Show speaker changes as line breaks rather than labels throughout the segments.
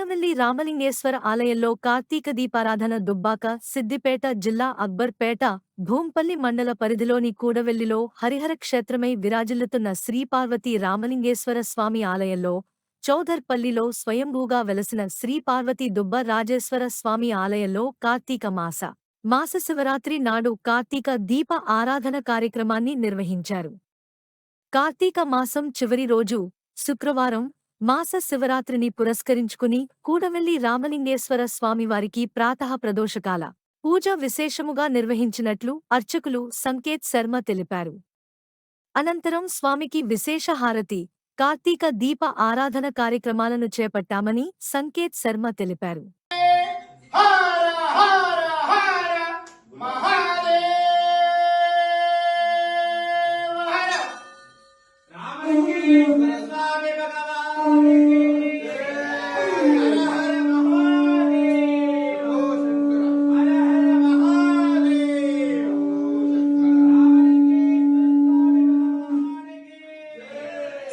కూడవెల్లి రామలింగేశ్వర ఆలయంలో కార్తీక దీపారాధన దుబ్బాక సిద్దిపేట జిల్లా అక్బర్పేట భూంపల్లి మండల పరిధిలోని కూడవెల్లిలో హరిహర క్షేత్రమై విరాజిల్లుతున్న శ్రీపార్వతీ రామలింగేశ్వర స్వామి ఆలయంలో చౌధర్పల్లిలో స్వయంభూగా వెలసిన శ్రీపార్వతీ దుబ్బ రాజేశ్వర స్వామి ఆలయంలో కార్తీక మాస మాస శివరాత్రి నాడు కార్తీక దీప ఆరాధన కార్యక్రమాన్ని నిర్వహించారు. కార్తీక మాసం చివరి రోజు శుక్రవారం మాస శివరాత్రిని పురస్కరించుకుని కూడవెల్లి రామలింగేశ్వర స్వామివారికి ప్రాతః ప్రదోషకాల పూజ విశేషముగా నిర్వహించినట్లు అర్చకులు సంకేత్ శర్మ తెలిపారు. అనంతరం స్వామికి విశేష హారతి కార్తీక దీప ఆరాధన కార్యక్రమాలను చేపట్టామని సంకేత్ శర్మ తెలిపారు.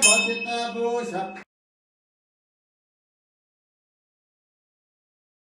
भजत भूषा